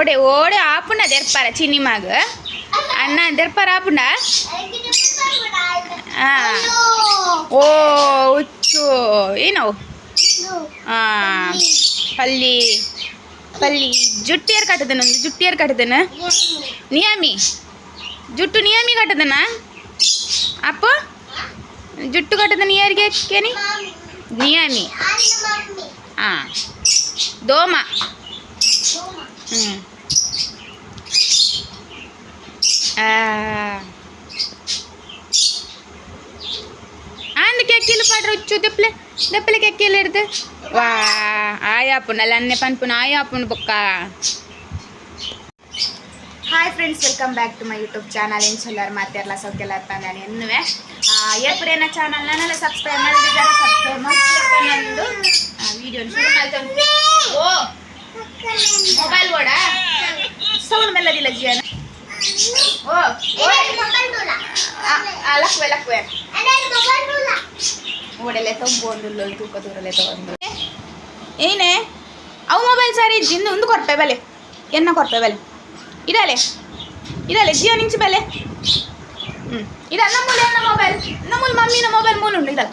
ಓಡೆ ಓಡೆ ಆಪುಂಡ ದೆರ್ಪಾರ ಚಿನಿಮಾಗ. ಅಣ್ಣ ದೆರ್ಪಾರ ಆಪುಂಡ ಆ. ಓ, ಹುಚ್ಚು. ಏನೋ? ಆ. ಪಲ್ಲಿ. ಪಲ್ಲಿ. ಜುಟ್ಟಿಯರ್ ಕಟ್ಟದನ? ಒಂದು ಜುಟ್ಟಿಯರ್ ಕಟ್ಟದನ? ನಿಯಮಿ. ಜುಟ್ಟು ನಿಯಮಿ ಕಟ್ಟದನ? ಅಪ್ಪ? ಜುಟ್ಟು ಕಟ್ಟದ ಯಾರಿಗೆ ಕೇನಿ ನಿಯಮಿ. ಹಾಂ ದೋಮ. ಹ್ಞೂ అందుకే అక్కీలు పడరు వచ్చు దెప్పలే దెప్పలకి అక్కీలు ఎడుతు వా ఆయాపు నల్లన్నే పనుపున ఆయాపును బొక్క hi friends welcome back to my YouTube channel ಏನು ಸೊಲ್ಲಾರು ಮಾತಾಡಲ್ಲ ಸೌಖ್ಯಲ್ಲ ನಾನು ಎನ್ನುವೆ ಏಪ್ರೇನ ಚಾನಲ್ ನಾನೆಲ್ಲ ಸಬ್ಸ್ಕ್ರೈಬ್ ಮಾಡಿದ್ದಾರೆ ಸಬ್ಸ್ಕ್ರೈಬ್ ಮಾಡ್ಕೊಂಡು ನಂದು ವೀಡಿಯೋ ಶುರು ಮಾಡ್ತಾನೆ ಓ ಮೊಬೈಲ್ ಓಡ ಸೌಂಡ್ ಮೆಲ್ಲದಿಲ್ಲ ಜೀವನ ಲಕ್ವೆ ಲಕ್ವೆ ಓಡೆಲೆ ತೊಂಬೊಂದು ತೂಕ ದೂರಲೆ ತಗೊಂಡು ಏನೇ ಅವು ಮೊಬೈಲ್ ಸಾರಿ ಜಿಂದು ಒಂದು ಕೊರ್ಪೆ ಬಲೆ ಎನ್ನ ಕೊರ್ಪೆ ಬಲೆ ಇಡಲೆ ಇಡಲೆ ಜಿಯೋ ನಿಂಚು ಬೆಲೆ ಹ್ಞೂ ಇಡ ನಮ್ಮೂಲೆ ಎನ್ನ ಮೊಬೈಲ್ ನಮ್ಮೂಲ್ ಮಮ್ಮಿನ ಮೊಬೈಲ್ ಮೂಲುಂಡು ಇದಲ್ಲ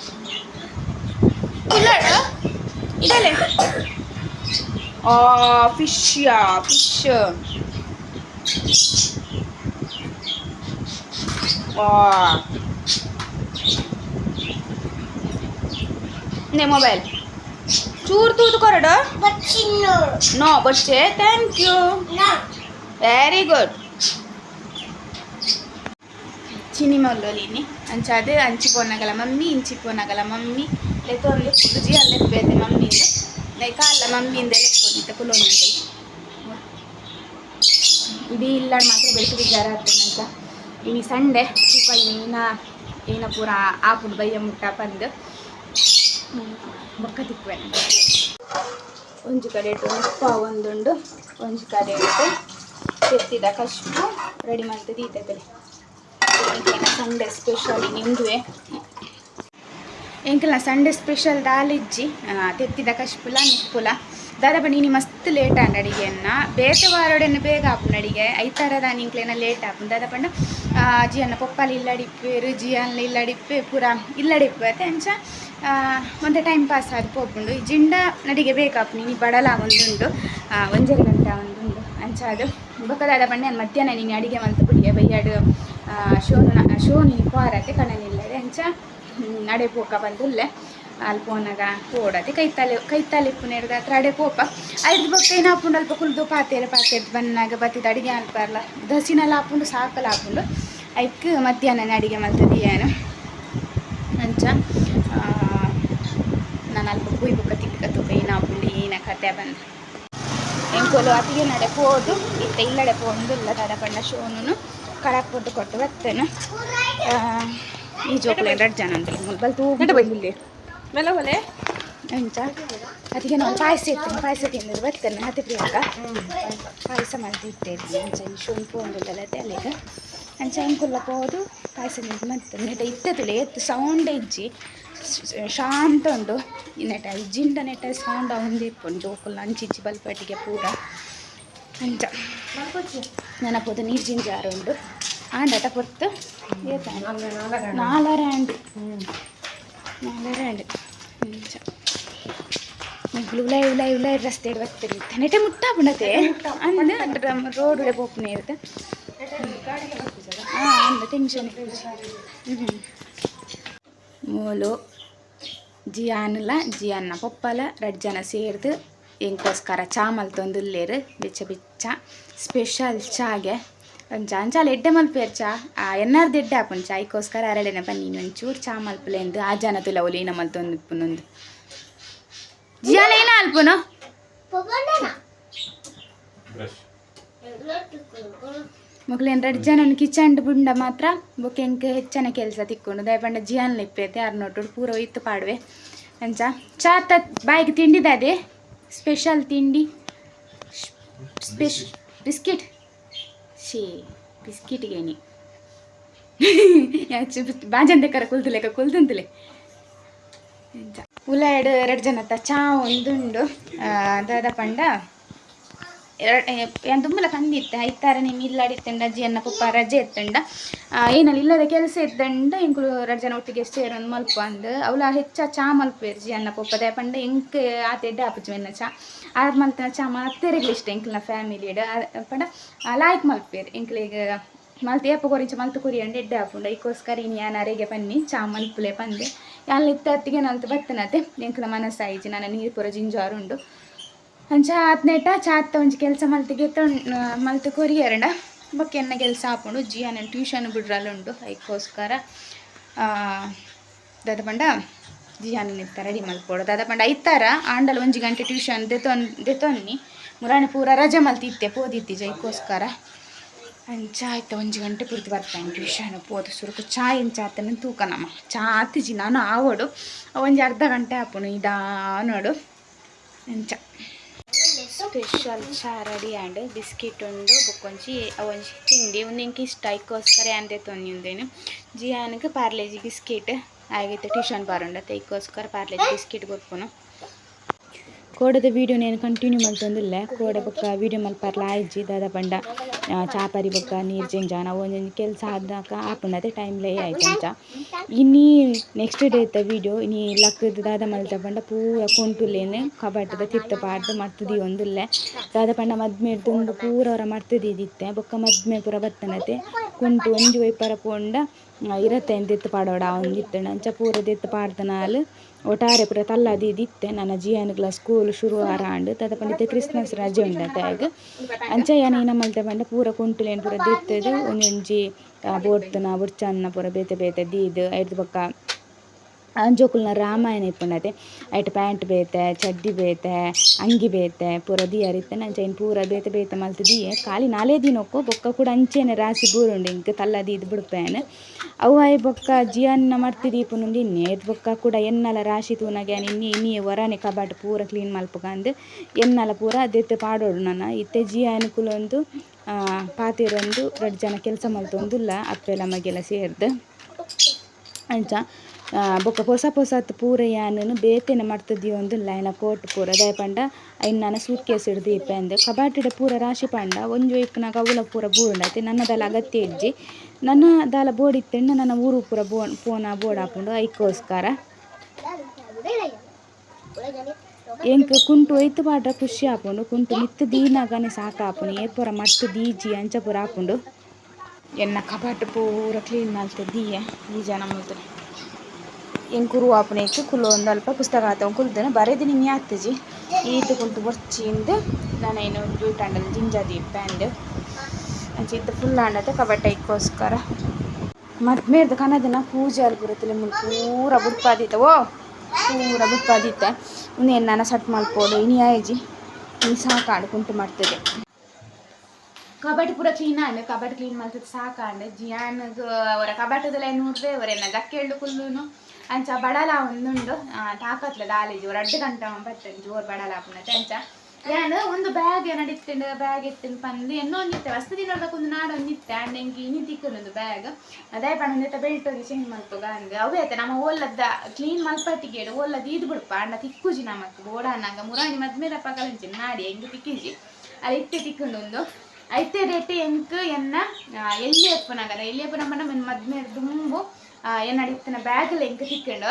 ಇಲ್ಲ ಇಡಲೆ ಆ ಫಿಶ್ ಯಾ ಫಿಶ್ ವಾ ನೇ ಮೊಬೈಲ್ ಚೂರು ತೂತು ಕೊರಡು no ಬಚ್ಚೆ thank you very good Chini ಮೊಲ್ಲೊಲಿನಿ ಅಂಚಾದು ಅಂಚಿ ಪೋನಗಲ ಮಮ್ಮಿ ಇಂಚಿ ಪೋನಗಲ ಮಮ್ಮಿ ಲೆತ್ತೊಂದು ಕುಡುಜಿ ಅಲ್ಲೇ ಬೇತೆ ಮಮ್ಮಿಂದ ಲೈ ಕಾಲ ಮಮ್ಮಿಯಿಂದ ಲೆಕ್ಕೊಂಡಿದ್ದ ಕುಲೋನಿಂದ ಇಡೀ ಇಲ್ಲಾಡ್ ಮಾತ್ರ ಬೆಳಕು ಬಿದ್ದಾರ ಅಂತ ಇನಿ ಸಂಡೆ, ಸ್ವಲ್ಪ ಏನ ಏನ ಪೂರ ಆಪುಡ್ ಬೈಯ ಮುಟ್ಟ ಬಂದು ಬೊಕ್ಕ ತಿಕ್ಕುವೆ. ಒಂಜಿ ಕಡೆ ಇಟ್ಟು ಉಪ್ಪ ಒಂದುಂಡು, ಒಂಜಿ ಕಡೆ ಇಟ್ಟು ಕೆತ್ತಿದ ಕಷ್ಟು ರೆಡಿ ಮಾಡ್ತದೆ ಈ ಬೆಲೆ ಸಂಡೆ ಸ್ಪೆಷಲ್ ನಿಮ್ದುವೆ ಎಂಕಲ್ಲ ಸಂಡೆ ಸ್ಪೆಷಲ್ ದಾಲಿಜ್ಜಿ ತೆತ್ತಿದ ಕಶ್ಪುಲ, ನಿಪ್ಪುಲ. ದಾದ ನೀನು ಮಸ್ತ್ ಲೇಟ್ ಆಂಡ್ ಅಡಿಗೆಯನ್ನ ಬೇತೆ ವಾರೋಡೆನ್ನು ಬೇಗ ಆಪುನ ಅಡಿಗೆ ಐತಾರದ ಇಂಕ್ಲೇನ ಲೇಟ್ ಆಪುಂಡು ದಾದ ಪಂಡ ಜಿಯನ್ನ ಪೊಪ್ಪಲ್ ಇಲ್ಲಡಿಪ್ಪೇರು ಜಿಯನ್ಲ ಇಲ್ಲಡಿಪ್ಪೆ, ಪೂರ ಇಲ್ಲಡಿಪ್ಪೆ. ಅಂಚ ಒಂದೇ ಟೈಮ್ ಪಾಸ್ ಆದ್ ಪೋಪುಂಡು ಈ ಜಿಂಡ ನಡಿಗೆ ಬೇಕಾಪು ನೀನು ಬಡಲ ಒಂದುಂಡು. ಒಂಜರಿ ಗಂಟೆ ಒಂದುಂಡು. ಅಂಚ ಅದು. ಬೊಕ್ಕದಾದ ಪಂಡ ನಾನು ಮಧ್ಯಾಹ್ನ ನೀನು ಅಡಿಗೆ ಮಲ್ತು ಬಿಡಿಗೆ ಬೈಯಾಡು. ಶೋನು ಶೋ ನೀನು ಪಾರತ್ತೆ ಅಂಚ ನಡೆ ಪೋಕ ಬಂದುಲ್ಲೆ. ಅಲ್ಲಿ ಪೋನಾಗ ಓಡತ್ತೆ ಕೈತಾಲೆ ಕೈತಾಲೆ ಇಪ್ಪು ನೆಡ್ದ ಹತ್ರ ಅಡೆ ಪೋಪ ಐದು ಬಕ್ಕ ಏನು ಹಾಕೊಂಡು ಅಲ್ಪ ಕುಲ್ದು ಪಾತೆರೆ ಪಾತೆ ಬನ್ನಾಗ ಬತ್ತಿದ ಅಡಿಗೆ ಅಲ್ಪಾರ್ಲ ದಸಿನೆಲ್ಲ ಹಾಕೊಂಡು ಸಾಕಲ್ಲ ಹಾಕೊಂಡು ಐಕ್ ಮಧ್ಯಾಹ್ನ ಅಡಿಗೆ ಮಾಡ್ತದೆ ಏನು. ಅಂಚ ನಾನು ಅಲ್ಪ ಕುಯ್ ಬುಕ್ಕ ತಿಕ್ಕ ತೂಕ ಏನು ಹಾಕೊಂಡು ಏನ ಕತೆ ಬಂದು. ಎಂಕೋಲು ಅತಿಗೆ ನಡೆ ಪೋದು, ಇತ್ತ ಇಲ್ಲಡೆ ಪೋಂದುಲ್ಲ ತಡ ಪಂಡ ಶೋನು ಕಡಕ್ ಕೊಟ್ಟು ಕೊಟ್ಟು ಬರ್ತೇನೆ ಈ ಜೋಕುಲೆ ಎರಡು ಜನ ಅಂತ ಮುಲ್ಬಲ್ ತೂ ಬಂದಿಲ್ಲಿ ಮೇಲೆ ಒಲೆ ಎಂಚ ಅದಕ್ಕೆ ನಾವು ಪಾಯಸ ಇರ್ತೇನೆ ಪಾಯಸ ತಿಂದಿದ್ದು ಬರ್ತೇನೆ ಹತ್ತಿ ಪ್ರಿಯಾಂಕ. ಪಾಯಸ ಮಾಡಿ ಇಟ್ಟಿದ್ದೀನಿ ಅಂಚ ಈ ಶುಂಪು ಒಂದಿಲ್ಲ ತಲೆಗೆ ಅಂಚ ಇಂಕುಲ್ಲ ಹೋದು ಪಾಯಸ ತಿಂದು ಮತ್ತೆ ನೆಟ ಇತ್ತದಿಲ್ಲ, ಎತ್ತು ಸೌಂಡ್ ಇಜ್ಜಿ ಶಾಂತ ಉಂಡು. ನೆಟ ನೆಟ್ಟ ನೆಟ ಸೌಂಡ್ ಅವಂದೇ ಇಪ್ಪೊಂಡು ಜೋಕುಲ್ಲ ಅಂಚಿಜ್ಜಿ ಬಲ್ಪಟ್ಟಿಗೆ ಪೂರ. ಅಂಚ ನೆನಪೋದು ನೀರು ಜಿಂಜಾರು ಉಂಡು. ಆಂಡಟ ಪೊರ್ತು ನಾಲರ ಆಂಡ್. ಅಂಚ ಉಲಾಯ್ ಉಲಾಯ್ ಉಲಾಯ್ ರಸ್ತೆ ಬರ್ತೀರಿ ನೆಟೆ ಮುಟ್ಟ ಬಿಡತೆ ಅಂದ್ರೆ ರೋಡ್ ಓಪನ್ ಇರುತ್ತೆ ಹಾಂ ಟೆನ್ಷನ್ ಹ್ಞೂ ಮೂಲು ಜಿಯಾನಲ್ಲ ಜಿಯಾನ್ನ ಪಪ್ಪಲ ರೆಡ್ ಜನ ಸೇರ್ದು ಎಂಕೋಸ್ಕರ ಚಾ ಮಲ್ತೊಂದುಲ್ಲೇರು ಬಿಚ್ಚ ಬಿಚ್ಚ ಸ್ಪೆಷಲ್ ಚಾಗೆ. ಒಂಚ ಅಂಚಾಲ ಎಡ್ಡೆ ಮಲ್ಪೇರ್ ಚಾ ಆ ಎನ್ನಾರ್ದು ಎಡ್ಡೆ ಹಾಕೊಂಡು ಚಾಯ್ಕೋಸ್ಕರ ಐಕೋಸ್ಕರ ಅರಳೆನೆ ಬನ್ನಿ ಒಂಚೂರು ಚಾ ಮಲ್ಪಲೆಂದು ಆ ಜನ ತುಲ ಒಲಿ ನಮ್ಮ ಮಲ್ತೊಂದು ಇಪ್ಪುನೊಂದು ಜಿಯಾನ ಏನ ಅಲ್ಪುನು? ಮಕ್ಳೇನು ಎರಡು ಜನ ಕಿಚನ್ ಬುಂಡ ಮಾತ್ರ ಬೊಕ್ಕೆ ಎಂಕ ಹೆಚ್ಚನ ಕೆಲಸ ತಿಕ್ಕೊಂಡು. ದಯಪಂಡ ಜಿಯಾನ್ಲ ಇಪ್ಪೈತೆ ಅರ್ನೋಟು ಪೂರ ಇತ್ತು ಪಾಡ್ವೆ. ಅಂಚ ಚಾ ತ ಬಾಯಿಗೆ ತಿಂಡಿದೆ ಸ್ಪೆಷಲ್ ತಿಂಡಿ. ಸ್ಪೆಷ್ ಬಿಸ್ಕಿಟ್ ಶೇ ಬಿಸ್ಕಿಟ್ಗೇನಿ. ಬಾಜಂದೆಕರ ಕುಲ್ತುಲೆಕ ಕುಲ್ತುಂತುಲೆ. ಉಲ ಎರಡು ಎರಡು ಜನ ತ ಚಾ ಒಂದುಂಡು ದಾದ ಪಂಡ. ಏನು ತುಂಬಲ ಕಂದಿತ್ತೆ ಐತಾರ ನಿಮ್ಮ ಇಲ್ಲಾಡಿತ್ತಂಡ ಅಜ್ಜಿಯನ್ನ ಪಪ್ಪ ರಜೆ ಇತ್ತಂಡ. ಏನಲ್ಲಿ, ಇಲ್ಲದ ಕೆಲಸ ಇದ್ದಂಡ ಇಂಕುಲು ರಜನ ಒಟ್ಟಿಗೆ ಸೇರೊಂದು ಮಲ್ಪ ಅಂದು. ಅವಳ ಹೆಚ್ಚ ಚಾ ಮಲ್ಪೇರು ಜಿ ಅನ್ನ ಪಪ್ಪ ದಯಪಂಡ ಇಂಕ್ ಆತ ಎಡ್ಡೆ ಆಪುಜಿ ಮೆನ್ನ ಚಾ. ಆದ್ ಮಲ್ತನ ಚಾ ಮತ್ತೆರೆಗ್ಲಿ ಇಷ್ಟ ಇಂಕ್ಲ ಫ್ಯಾಮಿಲಿ ಪಂಡ ಲಾಯ್ಕ್ ಮಲ್ಪೇರು ಇಂಕ್ಲಿಗೆ ಮಲ್ತ ಏಪ ಕೊರಿಂಚ ಮಲ್ತು ಕೊರಿಯಂಡು ಎಡ್ಡೆ ಆಪುಂಡ. ಇಕೋಸ್ಕರ ಇನ್ನು ಯಾನ ಅರೆಗೆ ಪನ್ನಿ, ಚಾ ಮಲ್ಪುಲೆ ಪಂದೆ. ಯಾನ್ ಇತ್ತತ್ತಿಗೆ ನಲ್ತು ಬತ್ತನತೆ. ಎಂಕ್ಲ ಮನಸ್ಸಾಯಿಜಿ ನಾನು ನೀರು ಪೂರ ಜಿಂಜಾರುಂಡು ಅಂಚ ಆತ್ನೇಟ ಚಾತ್ ಒಂಜಿ ಕೆಲಸ ಮಲ್ತಿಗೆ ಮಲ್ತು ಕೊರಿಯರಡ ಬೊಕ್ಕೆನ್ನ ಕೆಲಸ ಆಪುಂಡು ಜಿ ನನ್ನ ಟ್ಯೂಷನ್ ಬಿಡ್ರಲ್ಲುಂಡು ಅದಕ್ಕೋಸ್ಕರ ದಾದ ಪಂಡ ಜಿಯಾನ ನಿತ್ತ ರೆಡಿ ಮಲ್ಪೋಡು ದಾದ ಪಂಡ ಐತಾರ, ಆಂಡಲ್ ಒಂಜಿ ಗಂಟೆ ಟ್ಯೂಷನ್ ದೆತೊನ್ ದೆತೊನ್ನಿ ಮುರಾಣಿ ಪೂರ ರಜೆ ಮಲ್ತಿತ್ತೆ, ಪೋದಿತ್ತಿ ಜೈಕೋಸ್ಕರ ಅಂಚ ಆಯ್ತು, ಒಂಜಿ ಗಂಟೆ ಪೂರ್ತಿ ಬರ್ತಾನೆ ಟ್ಯೂಷನ್, ಪೋದು ಸುರುಕು. ಚಾ ಇಂಚ ತೂಕ ತೂಕನಮ್ಮ ಚಾ ಆತಿಜಿ, ನಾನು ಆವಡು. ಒಂಜಿ ಅರ್ಧ ಗಂಟೆ ಆಪುನು ಇದಾ ನೋಡು. ಅಂಚ. ಸ್ಪೆಷಲ್ ಚಾ ರೆಡಿ ಆಂಡ್ ಬಿಸ್ಕಿಟ್ ಉಂಡು ಬೊಕ್ಕೊಂಜಿ ಒಂಜಿ ತಿಂಡಿ ಉಂದೆಂಕ್ ಇಷ್ಟ ಐಕೋಸ್ಕರ ಅಂದೆ ತೊಂದಿದ್ದೇನು ಜಿಯಾನಕ್ಕೆ ಪಾರ್ಲೇಜಿ ಬಿಸ್ಕಿಟ್ ಆಗೈತೆ ಟ್ಯೂಷನ್ ಬಾರುಂಡ ತೈಕೋಸ್ಕರ ಪಾರ್ಲೇಜಿ ಬಿಸ್ಕಿಟ್ ಕೊರ್ಪುನು ಕೋಡದ ವೀಡಿಯೋ నేను ಕಂಟಿನ್ಯೂ ಮಲ್ತೊಂದುಲ್ಲೆ ಕೋಡ ಬೊಕ್ಕ ವೀಡಿಯೋ ಮಲ್ಪರ್ಲ ಆಯ್ಜಿ ದಾದ ಪಂಡ ಚಾಪರಿ ಬೊಕ್ಕ, ನೀರು ಚೆಂಜಾನ ಒಂಜೊಂಜಿ ಕೆಲಸ ಆದಾಗ ಆಪುಂಡತೆ ಟೈಮ್ ಲೇ ಆಯ್ತಂಚ ಇನ್ನಿ ನೆಕ್ಸ್ಟ್ ಡೇ ಇತ್ತ ವೀಡಿಯೋ ಇನಿ ಲಕ್ಕದ ದಾದ ಮಲ್ತ ಪಂಡ ಪೂರ ಕೊಂಟುಲ್ಲೇನೆ ಕಬಾಟದ ತಿತ್ತ ಪಾಡ್ದು ಮರ್ತದಿ ಒಂದುಲ್ಲೆ. ದಾದ ಪಂಡ ಮದ್ಮೇಡ್ ತುಂಬ ಪೂರ ಅವರ ಮರ್ತದಿ ದಿತ್ತೆ ಬೊಕ್ಕ ಮದ್ಮೆ ಪೂರ ಬತ್ತನತೆ. ಕುಂಟು ಒಂಜಿ ವೈಪರ ಪೋಂಡ ಇರತ್ತೆ ದೆತ್ತು ಪಾಡೋಡ ಒಂದಿತ್ತೆ ಅಂಚ ಪೂರ ಎತ್ತು ಪಾಡ್ದನಾಲ್ ಒಟ್ಟಾರೆ ಪೂರ ತಲ್ಲಾದಿ ದಿತ್ತೆ ನನ್ನ ಜಿಯಾನ್ಗ್ಲ ಸ್ಕೂಲ್ ಶುರು ಆರಾಂಡ್ ತದ ಪಂಡ ಕ್ರಿಸ್ಮಸ್ ರಜೆ ಉಂಡ ಆಗ. ಅಂಚ ಯಾನ ಏನ ಪಂಡ ಪೂರ ಕುಂಟುಲೇನ್ ಪೂರ ದಿತ್ತದು ಒಂಜೊಂಜಿ ಬೋಡ್ತನ ಬುರ್ಚನ್ನ ಪೂರ ಬೇತೆ ಬೇತೆ ದೀದ್, ಐದು ಬೊಕ್ಕ ಅಂಜೋಕುಲ್ನ ರಾಮಾಯಣ ಇಪ್ಪುಂಡತೆ. ಐಟ್ ಪ್ಯಾಂಟ್ ಬೇತೆ, ಚಡ್ಡಿ ಬೇತೆ, ಅಂಗಿ ಬೇತೆ, ಪೂರ ದಿಯರಿತ್ತನೆ ಅಂಚ ಇನ್ನು ಪೂರ ಬೇತೆ ಬೇತೆ ಮಲ್ತು ದಿಯೆ. ಖಾಲಿ ನಾಲೇ ದಿನಕ್ಕೂ ಬೊಕ್ಕ ಕೂಡ ಅಂಚೆನೆ ರಾಸಿ ಬೂರುಂಡು ಇಂಕ್ ತಲ್ಲ ದೀದ್ ಬಿಡ್ಪೇನೆ ಅವು ಐ ಬೊಕ್ಕ ಜಿಯನ್ನ ಮರ್ತಿ ದೀಪುನುಂಡು ಇನ್ನೇ ಬೊಕ್ಕ ಕೂಡ ಎನ್ನಲ ರಾಶಿ ತೂನಾಗೆ ಇನ್ನಿ ಇನ್ನಿ ವರನೆ ಕಬಾಟ್ ಪೂರ ಕ್ಲೀನ್ ಮಲ್ಪಗಂದು ಎನ್ನಲ ಪೂರ ದೆತ್ತು ಪಾಡೋಡು ನನ್ನ. ಇತ್ತೆ ಜಿಯ ಪಾತಿರೊಂದು ರಡ್ಡ್ ಜನ ಕೆಲಸ ಮಲ್ತೊಂದುಲ್ಲ ಅಪ್ಪೆಲ್ಲ ಮಗೆಲ್ಲ ಸೇರ್ದು. ಅಂಚ. ಬೊಕ ಪೊಸ ಪೊಸತ್ ಪೂರ ಯಾನ್ ಬೇತೆನೆ ಒಂದು ಐನ ಕೋಟ್ ಪೂರ. ದಾಯೆ ಪಂಡ ಐನ್ ನಾನು ಸೂಟ್ ಕೇಸ್ ಡ್ ದೀಪೆಂದ್ ಕಬಾಟಿಡ ಪೂರ ರಾಶಿ ಪಂಡ, ಒಂಜಿ ವೈಕ್ನಾಗ ಅವ್ಲ ಪೂರ ಬೂರುಂಡತೆ ನನ್ನ ದಾಲ ಅಗತ್ಯ ಇಜ್ಜಿ. ನನ್ನ ದಾಲ ಬೋಡ್ ಇತ್ತೆಂಡ ನನ್ನ ಊರು ಪೂರ ಬೋ ಪೋನ ಆಪುಂಡು ಐಕೋಸ್ಕರ. ಎಂಕ್ ಕುಂಟು ಒಯ್ತು ಪಾಡ್ರ ಖುಷಿ ಆಪುಂಡು ಕುಂಟು ಮಿತ್ತ್ ದೀನಾಗನೆ ಸಾಕಾಪುನು ಪೂರ ಮರ್ತ್ ದೀಜಿ ಅಂಚ ಪೂರ ಆಪುಂಡು ಎನ್ನ ಕಬಾಟ್ ಪೂರ ಕ್ಲೀನ್ ಮಲ್ತ್ ದೀಯೆ. ಈ ಜನ ಮುಲ್ತುನೆ ಎಂಕ್ ಕುರು ಆಪುನೆಕ್ ಕುಲು ಒಂದು ಅಲ್ಪ ಪುಸ್ತಕ ಆತ ಕುಲ್ದೆನೆ ಬರೆದಿನಿ ನೀ ಆತ್ಜಿ ಈತ್ ನಾನು ಏನು ಜೂಟ್ ಟಂಡಲ್ ಜಿಂಜ ದೀಪೆಂಡ್ ಅಂಚ ಇತ್ತೆ ಫುಲ್ ಆಂಡತೆ ಕಬಟ್ಟೈಕೋಸ್ಕರ ಮತ್ತೆ ಮೇರ್ದ ಕನದಿನ ಪೂಜೆ ಅಲ್ಲಿ ಬರುತ್ತಲ್ಲ ಪೂರ ಬುಡ್ಪಾದಿತ್ತವೋ ಪೂರ ಬುಡ್ಪಾದೀತ ಉಂದೇನು ನಾನು ಸಟ್ ಮಲ್ಪೋಡು ಇನಿ ಆಯ್ಜಿ ಇನ್ನು ಸಾಕಾಂಡು ಕುಂಟು ಮಾಡ್ತದೆ ಕಬಾಟ್ ಪೂರ ಕ್ಲೀನ್ ಆಂಡ್ ಕಬಾಟ್ ಕ್ಲೀನ್ ಮಲ್ತದ ಸಾಕಾಂಡ್ ಜಿಯಾನ್ ಅವರ ಕಬಾಟದಲ್ಲ ನೋಡ್ರೆ ಗಕ್ಕೆ ಹೇಳು ಕುಲ್ಲುನು ತಾಕತ್ಲ ದಾಲೇಜಿ ஒரு ಅಡ್ಡ ಗಂಟೆ ಬರ್ತದೆ ಜೋರ್ ಬಡಲ ಆಪುನತೆ ಅಂಚ. ಯಾನ್ ಒಂದು ಬ್ಯಾಗ್ ನಡಿತ್ತಿಂಡು ಬ್ಯಾಗ್ ಇತ್ತಿನ ಪಂದು ಎನ್ನೋ ಒಂದಿತ್ತೆ ವಸ್ತು ಒಂದು ನಾಡು ಒಂದಿತ್ತೆ ಅಂಡ್ ಎಂಕಿ ಇನಿ ತಿಕ್ಕುನೊಂದು ಬ್ಯಾಗ್ ಅದೇ ಒಂದಿತ್ತ ಬೆಲ್ಟ್ ಹೋಗಿ ಚೇಂಜ್ ಮಲ್ಪುಗ ಅಂದ್ ಅವೇ ಆಯ್ತು, ನಮ್ಮ ಓಲದ ಕ್ಲೀನ್ ಮಲ್ಪಟ್ಟಿಗೆ ಓಲದ ಇದ್ ಬಿಡ್ಪ ಅಂಡ ತಿಕ್ಕುಜಿ ನಮಕ್ ಬೋಡಾನಾಗ ಮುರಾಣಿ ಮದ್ಮೇದ ಪಗಲಂಚಿ ನಾಡಿ ಹೆಂಗ್ ತಿಕ್ಕಿಜಿ. ಅಲ್ಲಿ ಇತ್ತೆ ತಿಕ್ಕುಂಡು ಐತೆ ರೇಟ್ ಎಂಕ್ ಎನ್ನ ಎಲ್ಲಿ ಎಪ್ಪನಾಗದ ಎಲ್ಲಿ ಎಪ್ಪ ನಮ್ಮ ಮದ್ಮೆ ದುಂಬು ಎನ್ನಡಿತ್ತಿನ ಬ್ಯಾಗಲ್ಲಿ ಹೆಂಗೆ ತಿಕ್ಕೊಂಡು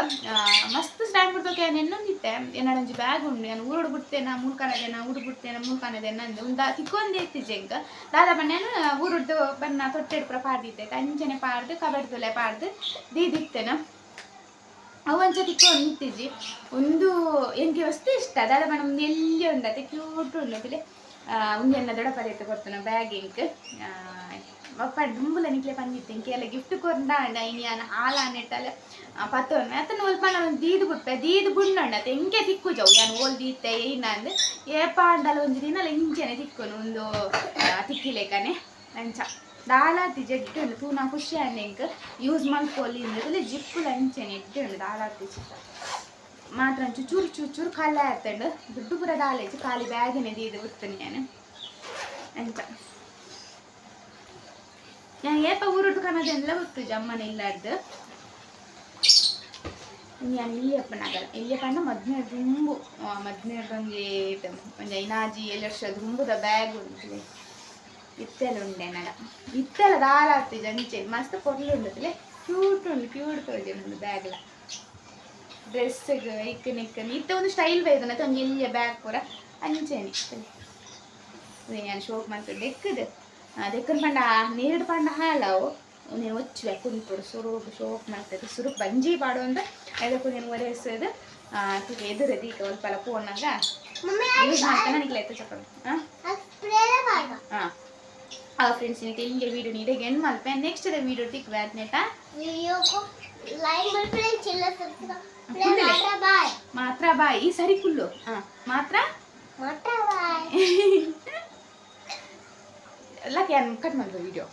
ಮಸ್ತ್ ಸ್ಟ್ಯಾಂಡ್ ಬಿಡ್ತೋಕೆ ನಾನು ಎನ್ನೊಂದಿತ್ತೆ ಎನ್ನಡೊಂಜಿ ಬ್ಯಾಗ್ ಉಂಡು ನಾನು ಊರು ಬಿಡ್ತೇನೆ ಮೂಲ್ಕನದೆ ನಾ ಊರು ಬಿಡ್ತೇನೆ ಮೂಲ್ಕನದೆ ನಂದು ಉಂದ ತಿಕ್ಕೊಂದೇ ಇತ್ತು ಎಂಕ್ ದಾದ ಬಣ್ಣನು ಊರುಡ್ದು ಬಣ್ಣ ತೊಟ್ಟೆಡ್ ಪೂರ ಪಾಡ್ದಿತ್ತೆ ಅಂಜನೆ ಪಾಡ್ದು ಕಬಡ್ ತುಲೆ ಪಾಡ್ದು, ದೀದಿತ್ತೇನೆ. ಅವು ಅಂಚ ತಿಕ್ಕೊಂಡು ನಿಂತಿಜಿ ಒಂದು ಎಂಗೆ ವಸ್ತು ಇಷ್ಟ, ದಾದ ಒಂದು ಎಲ್ಲಿ ಉಂಡತೆ ಕ್ಯೂಟ್ ಉಂಡತಿಲೆ ಉಂದೆನ್ನ ದೊಡ್ಡಪದ ಎತ್ತು ಕೊಡ್ತಾನ ಬ್ಯಾಗ್ ಇಂಕ್ ಒಪ್ಪ ಡುಂಬುಲ ನಿಕ್ಲೆ ಬಂದಿತ್ತೆ. ಇಂಕೆ ಎಲ್ಲ ಗಿಫ್ಟ್ ಕೊರ್ಂಡ ಅಂಡ ಇನಿಯಾನ ಹಾಲ ನೆಟ್ಟಲ್ಲ ಪತ್ತೊನ್ನ ಅತನ ಒಲ್ಪನ ಒಂದು ದೀದ್ ಬಿಟ್ಪೆ, ದೀದ್ ಬುಣ್ಣಂಡ ಅತ್ತೆ ಎಂಕೆ ತಿಕ್ಕು ಜವು ಯಾನು ಓಲ್ ದೀತೆ ಏನ ಅಂದ್. ಏಪ ಪಾಂಡಲ ಒಂಜಿ ದಿನ ಅಲ್ಲ ಇಂಚೆನೆ ತಿಕ್ಕೊನು ಒಂದು ತಿಕ್ಕಿಲೇಕನೆ ಅಂಚ ದಾಲಾತಿ ಜಡ್ಡು ಉಂಡು ತೂನ ಖುಷಿ ಎಂಕ್ ಯೂಸ್ ಮಲ್ಪೊಲಿ ಇಂದ್ರೆ ಜಿಪ್ಪುಲ ಅಂಚೆನೆ ಎಡ್ಡೆ ಉಂಡು ದಾಲಾತಿ ಮಾತ್ರ ಅಂಚು ಚೂರು ಚೂರು ಚೂರು ಕಲ್ಲ ಆತಂಡು ದುಡ್ಡು ಪೂರ ದಾಲೇಜ್ ಖಾಲಿ ಬ್ಯಾಗಿನ ದೀದು ಬಿಡ್ತಾನೆ ನಾನು ಅಂತ ನಾನು ಏಪ ಊರುಟ್ಟು ಕನ್ನದೆಲ್ಲ ಗೊತ್ತು ಜಮ್ಮನ ಇಲ್ಲಾರ್ದು ನಾನು ಇಲ್ಲಿಯಪ್ಪ ನಗರ ಇಲ್ಲಿಯಪ್ಪ ಅಂದ್ರೆ ಮದ್ನೆ ದುಂಬು ಮದ್ನೆ ಒಂಜಿ ಒಂಜಿ ಐನಾಜಿ ಏಳು ದುಂಬುದ ಬ್ಯಾಗ್ ಉಂಟು ಇತ್ತೆಲ್ಲ ಉಂಡೆ ನಡ ಇತ್ತೆಲ್ಲ ದಾರಾತಿ ಅಂಚೆ ಮಸ್ತ್ ಪೊರ್ಲು ಉಂಡತಿಲೆ ಕ್ಯೂಟ್ ಉಂಡು ಕ್ಯೂಟ್ ತೋಜಿ ಉಂಡು ಬ್ಯಾಗ್ಲ ಡ್ರೆಸ್ಸಿಗೆ ಇಕ್ಕ ನಿಕ್ಕ ಇತ್ತ ಒಂದು ಸ್ಟೈಲ್ ಬೇಕು ಒಂಜಿ ಬ್ಯಾಗ್ ಪೂರ ಅಂಚೆನಿ ನಾನು ದೆಕ್ಕನ್ ಪಂಡ ನೀರು ಪಂಡ ಹಾಲವು ನೀನು ಒಚ್ಚುವೆ ಕುಂಪುಡು ಸುರು ಶೋಕ್ ಮಾಡ್ತದೆ ಸುರು ಬಂಜಿ ಪಾಡು ಅಂತ ಅದಕ್ಕೂ ನೀನು ಒರೆಸೋದು ಎದುರು ದೀಕ ಒಲ್ಪಲ ಫೋನಾಗ ಯೂಸ್ ಮಾಡ್ತಾನೆ ನನಗೆ ಎತ್ತ ಚಪ್ಪ ಹಾಂ ಹಾಂ ಆ. ಫ್ರೆಂಡ್ಸ್ ನೀನು ಹಿಂಗೆ ವೀಡಿಯೋ ನೀಡಿಗೆ ಏನು ಮಲ್ಪೆ ನೆಕ್ಸ್ಟ್ ವೀಡಿಯೋ ಟಿಕ್ ಬ್ಯಾಟ್ ನೆಟ ಮಾತ್ರ ಬಾಯ್. ಈ ಸರಿ ಫುಲ್ಲು ಹಾಂ ಮಾತ್ರ? ಎಲ್ಲ ಕ್ಯಾನ್ ಕಟ್ ಮಾಡ್ಬೋದು ವಿಡಿಯೋ